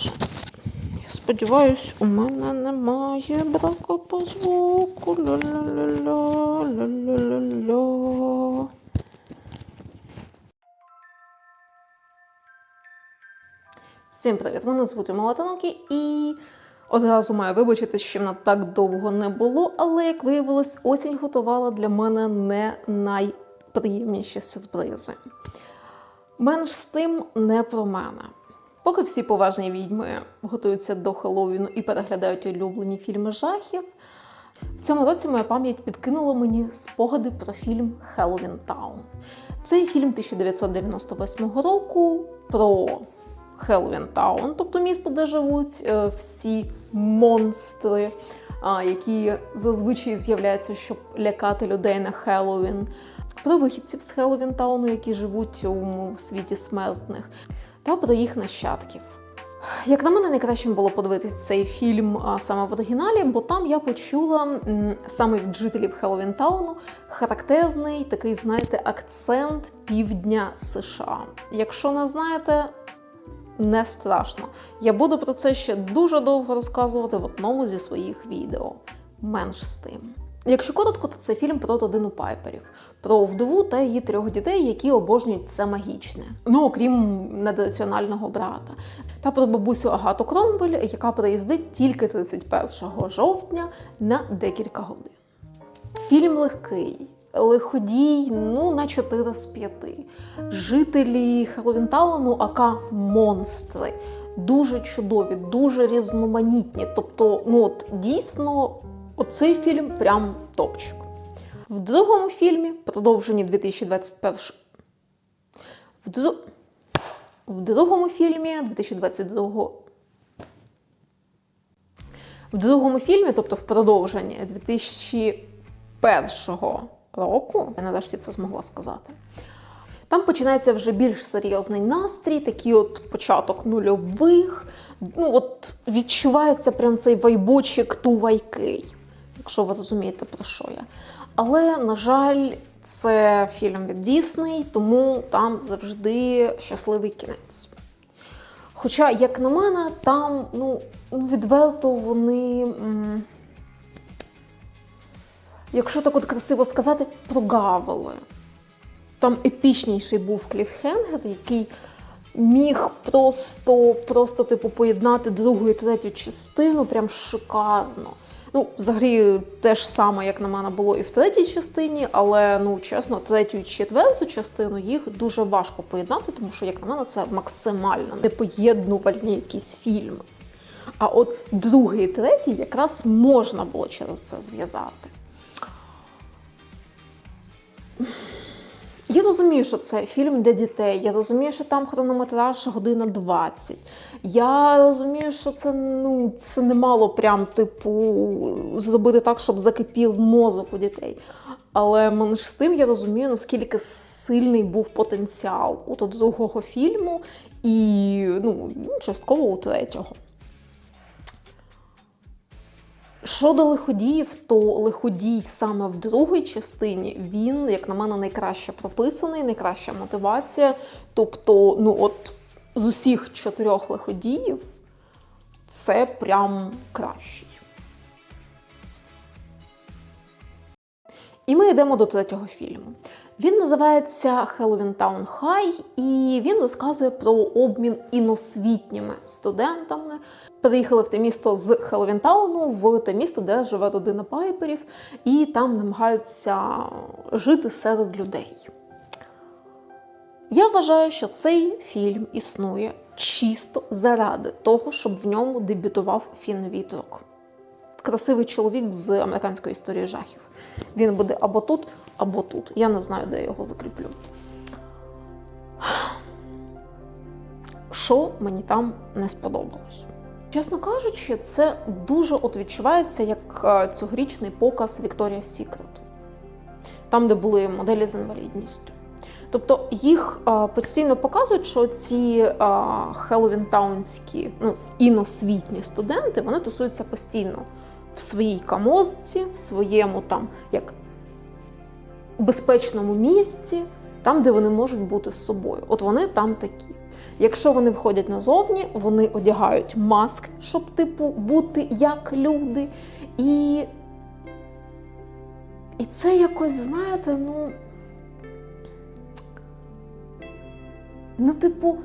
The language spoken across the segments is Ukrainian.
Боже. Я сподіваюсь, у мене немає брака по звуку. Ля-ля-ля-ля, ля-ля-ля-ля. Всім привіт! Мене звуть Молотанки і одразу маю вибачитись, що мене так довго не було, але як виявилось, осінь готувала для мене не найприємніші сюрпризи. Менш з тим не про мене. Поки всі поважні відьми готуються до Хеллоуіну і переглядають улюблені фільми жахів, в цьому році моя пам'ять підкинула мені спогади про фільм Хеллоуін Таун. Цей фільм 1998 року про Хеллоуін Таун, тобто місто, де живуть е, всі монстри, які зазвичай з'являються, щоб лякати людей на Хеллоуін, про вихідців з Хеллоуін Тауну, які живуть у світі смертних, та про їх нащадків. Як на мене, найкращим було подивитись цей фільм саме в оригіналі, бо там я почула саме від жителів Хеллоуінтауну характерний такий, знаєте, акцент півдня США. Якщо не знаєте, не страшно. Я буду про це ще дуже довго розказувати в одному зі своїх відео. Менш з тим. Якщо коротко, то це фільм про родину Пайперів, про вдову та її трьох дітей, які обожнюють це магічне. Ну окрім недораціонального брата. Та про бабусю Агату Кромвель, яка приїздить тільки 31 жовтня на декілька годин. Фільм легкий, лиходій, ну на 4 з 5. Жителі Хеллоуінтауну, ака монстри. Дуже чудові, дуже різноманітні. Тобто, ну от дійсно, оцей фільм прям топчик. В другому фільмі, продовженні 2021 в, дру... в другому фільмі 2022 в другому фільмі, тобто в продовженні 2001 року, я нарешті це змогла сказати. Там починається вже більш серйозний настрій, такий от початок нульових. Ну от відчувається прям цей вайбочик тувайкий, якщо ви розумієте, про що я. Але, на жаль, це фільм від Дісней, тому там завжди щасливий кінець. Хоча, як на мене, там ну, відверто вони, якщо так от красиво сказати, прогавили. Там епічніший був кліфхенгер, який міг просто, просто типу, поєднати другу і третю частину прям шикарно. Ну, взагалі, те ж саме, як на мене, було і в третій частині, але ну чесно, третю і четверту частину їх дуже важко поєднати, тому що, як на мене, це максимально непоєднувальні якісь фільми. А от другий і третій якраз можна було через це зв'язати. Я розумію, що це фільм для дітей. Я розумію, що там хронометраж година 20. Я розумію, що це ну це не мало прям типу зробити так, щоб закипів мозок у дітей. Але менш з тим я розумію, наскільки сильний був потенціал у другого фільму і ну, частково у третього. Щодо лиходіїв, то лиходій саме в другій частині він, як на мене, найкраще прописаний, найкраща мотивація. Тобто, ну от з усіх чотирьох лиходіїв це прям кращий. І ми йдемо до третього фільму. Він називається Halloween Town High, і він розказує про обмін іносвітніми студентами. Приїхали в те місто з Хеллоуінтауну, в те місто, де живе родина Пайперів, і там намагаються жити серед людей. Я вважаю, що цей фільм існує чисто заради того, щоб в ньому дебютував Фін Вітрок. Красивий чоловік з американської історії жахів. Він буде або тут, або тут. Я не знаю, де я його закріплю. Що мені там не сподобалось? Чесно кажучи, це дуже от відчувається як е, цьогорічний показ Victoria's Secret, там, де були моделі з інвалідністю. Тобто їх а, постійно показують, що ці хеллоуінтаунські, ну, іносвітні студенти вони тусуються постійно в своїй каморці, в своєму там як безпечному місці, там, де вони можуть бути з собою. От вони там такі. Якщо вони виходять назовні, вони одягають маск, щоб, типу, бути як люди. І, і це якось, знаєте, ну. Ну, типу,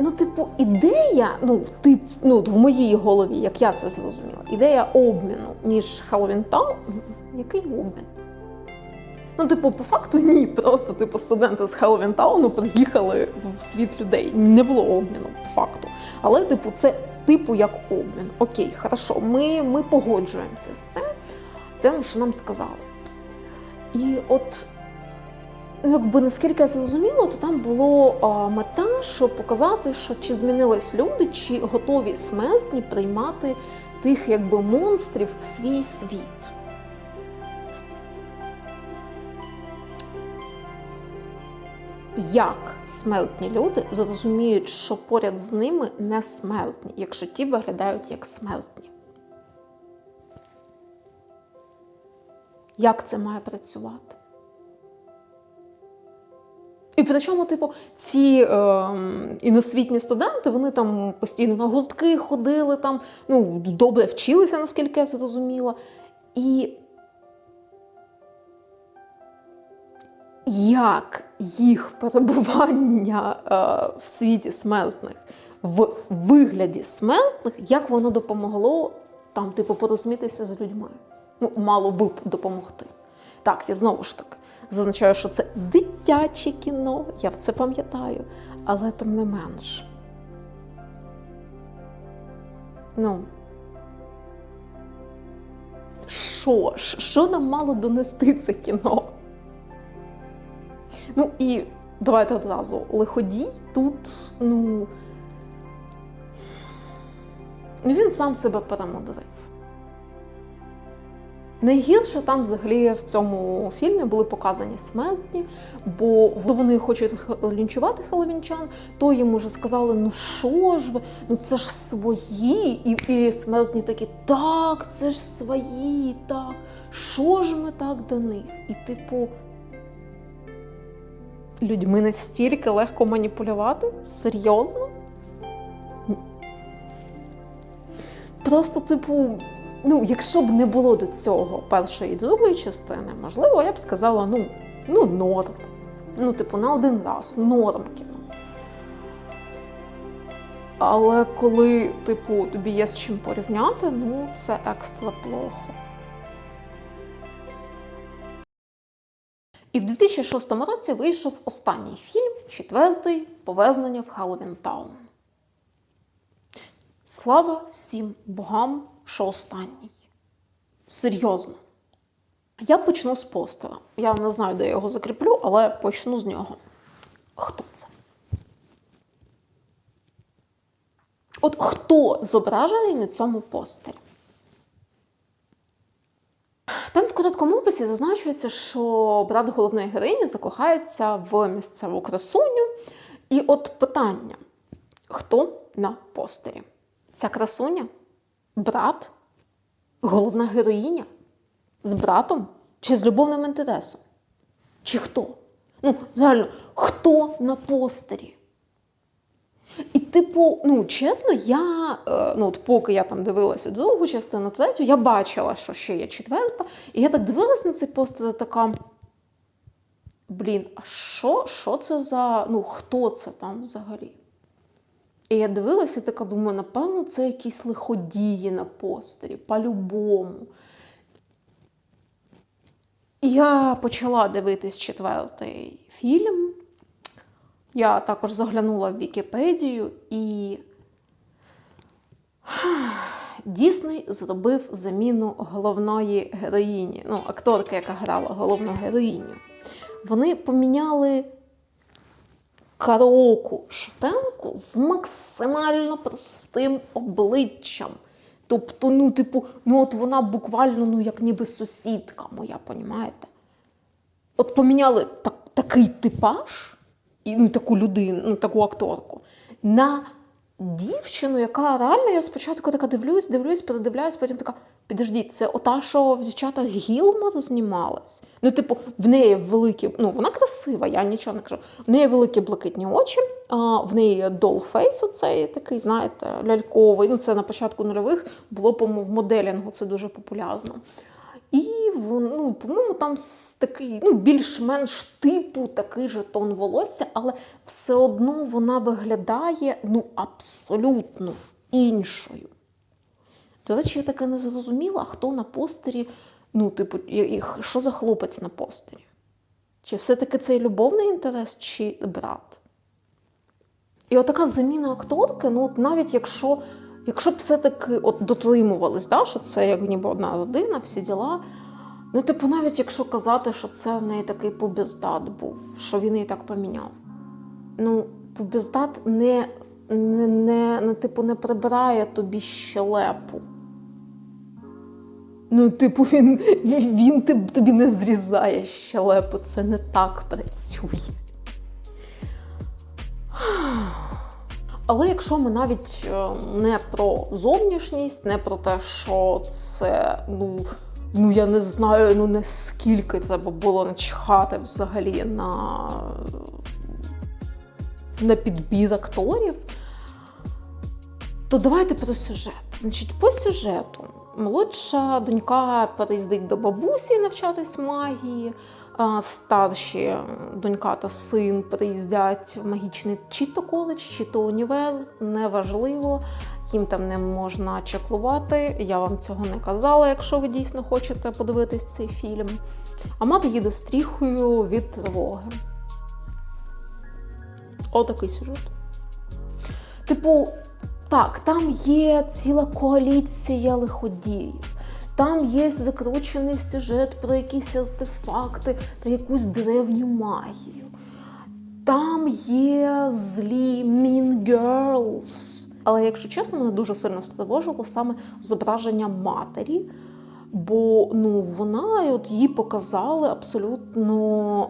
ну, типу, ідея, ну, тип, ну, в моїй голові, як я це зрозуміла, ідея обміну між Town, який обмін? Ну, типу, по факту ні. Просто типу студенти з Town приїхали в світ людей. Не було обміну, по факту. Але, типу, це типу як обмін. Окей, хорошо, ми, ми погоджуємося з цим, тим, що нам сказали. І от, якби наскільки я зрозуміла, то там було а, мета, щоб показати, що чи змінились люди, чи готові смертні приймати тих якби монстрів в свій світ. Як смертні люди зрозуміють, що поряд з ними не смертні, якщо ті виглядають як смертні? Як це має працювати? І причому, типу, ці е, іносвітні студенти, вони там постійно на гуртки ходили, там, ну, добре вчилися, наскільки я зрозуміла. І як їх перебування е, в світі смертних в вигляді смертних, як воно допомогло там, типу, порозумітися з людьми. Ну, мало би допомогти. Так, я знову ж таки зазначаю, що це дитяче кіно, я це пам'ятаю, але тим не менш. Ну, що? Що нам мало донести це кіно? Ну і давайте одразу. Лиходій тут, ну. Він сам себе перемудрив. Найгірше там взагалі в цьому фільмі були показані смертні, бо вони хочуть лінчувати хеловінчан, то їм уже сказали, ну що ж ви, ну це ж свої. І, і смертні такі, так, це ж свої, так. Що ж ми так до них? І типу. Людьми настільки легко маніпулювати? Серйозно? Просто, типу, ну, якщо б не було до цього першої і другої частини, можливо, я б сказала, ну, ну, норм. Ну, типу, на один раз, норм кіно. Але коли, типу, тобі є з чим порівняти, ну, це екстра плохо. І в 2006 році вийшов останній фільм, четвертий Повернення в Хеллоуін Таун. Слава всім богам, що останній. Серйозно. Я почну з постера. Я не знаю, де я його закріплю, але почну з нього. Хто це? От хто зображений на цьому постері? Там в короткому описі зазначується, що брат головної героїні закохається в місцеву красуню. І от питання: хто на постері? Ця красуня? Брат? Головна героїня? З братом? Чи з любовним інтересом? Чи хто? Ну, реально, хто на постері? І, типу, ну, чесно, я, е, ну, от поки я там дивилася другу частину, третю, я бачила, що ще є четверта. І я так дивилась на цей постер, така. Блін, а що що це за. Ну, хто це там взагалі? І я дивилася така думаю, напевно, це якісь лиходії на постері, по-любому. Я почала дивитись четвертий фільм. Я також заглянула в Вікіпедію і Дісней зробив заміну головної героїні, ну, акторки, яка грала головну героїню. Вони поміняли караоку Шатенку з максимально простим обличчям. Тобто, ну, типу, ну от вона буквально ну, як ніби сусідка моя, понімаєте? От поміняли так, такий типаж і ну, таку людину, ну, таку акторку, на дівчину, яка реально я спочатку така дивлюсь, дивлюсь, передивляюсь, потім така. Підождіть, це ота, що в дівчатах Гілмор знімалась. Ну, типу, в неї великі, ну вона красива, я нічого не кажу. В неї великі блакитні очі, а в неї долфейс, оцей такий, знаєте, ляльковий. Ну, це на початку нульових було, по-моєму, в моделінгу, це дуже популярно. І ну, по-моєму, там такий, ну, більш-менш типу такий же тон волосся, але все одно вона виглядає ну, абсолютно іншою. До речі, я таки не зрозуміла, хто на постері, ну, типу, що за хлопець на постері? Чи все-таки цей любовний інтерес, чи брат? І отака заміна акторки, ну, от навіть якщо, якщо б все-таки от дотримувались, да, що це як ніби одна родина, всі діла. Ну, типу, навіть якщо казати, що це в неї такий пубертат був, що він її так поміняв. Ну, пубертат не, не, не, не, типу, не прибирає тобі щелепу. Ну, типу, він, він тобі не зрізає щелепу, це не так працює. Але якщо ми навіть е, не про зовнішність, не про те, що це, ну, ну я не знаю, ну наскільки треба було начхати взагалі на, на підбір акторів, то давайте про сюжет. Значить, по сюжету молодша донька переїздить до бабусі навчатись магії. Старші донька та син приїздять в магічний чи то коледж, чи то універ, неважливо. Їм там не можна чеклувати. Я вам цього не казала, якщо ви дійсно хочете подивитись цей фільм. А мати їде стріхою від тривоги. Отакий сюжет. Типу, так, там є ціла коаліція лиходіїв. Там є закручений сюжет про якісь артефакти та якусь древню магію. Там є злі Mean Girls. Але якщо чесно, мене дуже сильно стривожило саме зображення матері, бо ну, вона от її показали абсолютно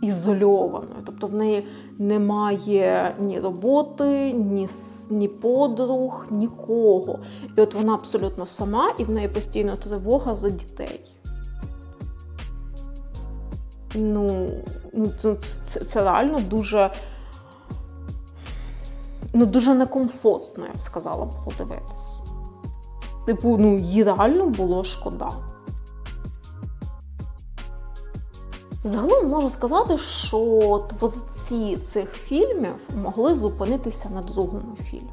ізольованою. Тобто в неї немає ні роботи, ні, ні подруг, нікого. І от вона абсолютно сама, і в неї постійно тривога за дітей. Ну, ну це, це, це реально дуже. Ну, дуже некомфортно, я б сказала, було дивитись. Типу, ну, їй реально було шкода. Загалом можу сказати, що творці цих фільмів могли зупинитися на другому фільмі.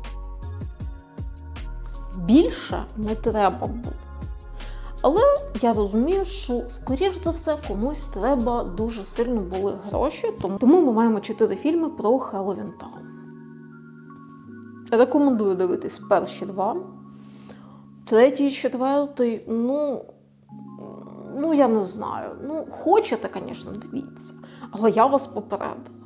Більше не треба було. Але я розумію, що, скоріш за все, комусь треба дуже сильно були гроші, тому, ми маємо чотири фільми про Хеллоуін Таун. Рекомендую дивитись перші два. Третій, четвертий, ну, ну я не знаю. Ну, хочете, звісно, дивіться, але я вас попередила.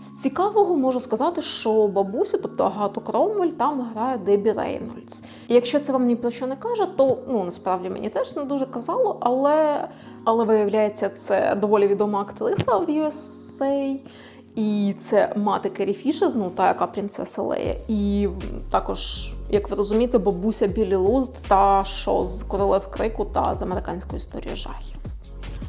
З цікавого можу сказати, що бабусю, тобто Агату Кромвель, там грає Дебі Рейнольдс. І якщо це вам ні про що не каже, то ну насправді мені теж не дуже казало, але, але виявляється, це доволі відома актриса в USA. І це мати Керрі Фішер, ну та яка принцеса Лея. І також, як ви розумієте, бабуся Білі Лурд та що з королев крику та з американської історії жахів.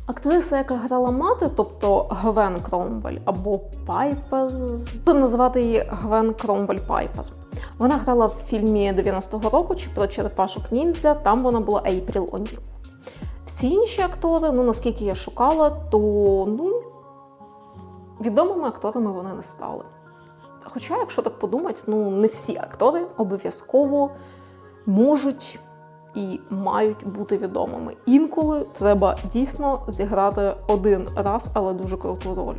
Актриса, яка грала мати, тобто Гвен Кромвель або Пайпер, будемо називати її Гвен Кромвель Пайпер. Вона грала в фільмі 90-го року чи про черепашок ніндзя, там вона була Ейпріл О'Ніл. Всі інші актори, ну наскільки я шукала, то ну, відомими акторами вони не стали. Хоча, якщо так подумати, ну не всі актори обов'язково можуть і мають бути відомими. Інколи треба дійсно зіграти один раз, але дуже круту роль.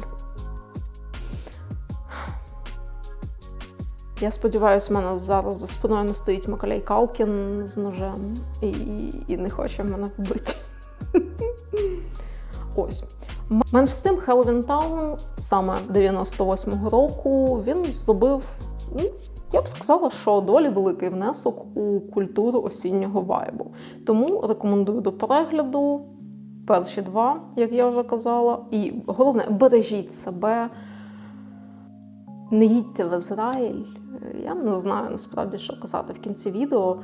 Я сподіваюся, в мене зараз за спиною не стоїть Макалей Калкін з ножем і, і не хоче мене вбити. Менш з тим, Хеллоуін Таун саме 98-го року він зробив, ну, я б сказала, що доволі великий внесок у культуру осіннього вайбу. Тому рекомендую до перегляду перші два, як я вже казала. І головне, бережіть себе, не їдьте в Ізраїль, я не знаю насправді, що казати в кінці відео.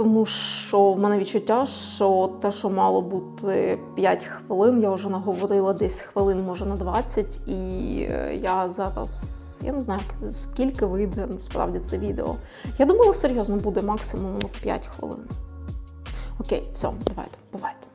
Тому що в мене відчуття, що те, що мало бути 5 хвилин, я вже наговорила десь хвилин, може на 20, і е, я зараз. Я не знаю, скільки вийде насправді це відео. Я думала, серйозно буде максимум ну, 5 хвилин. Окей, все, давайте, бувайте.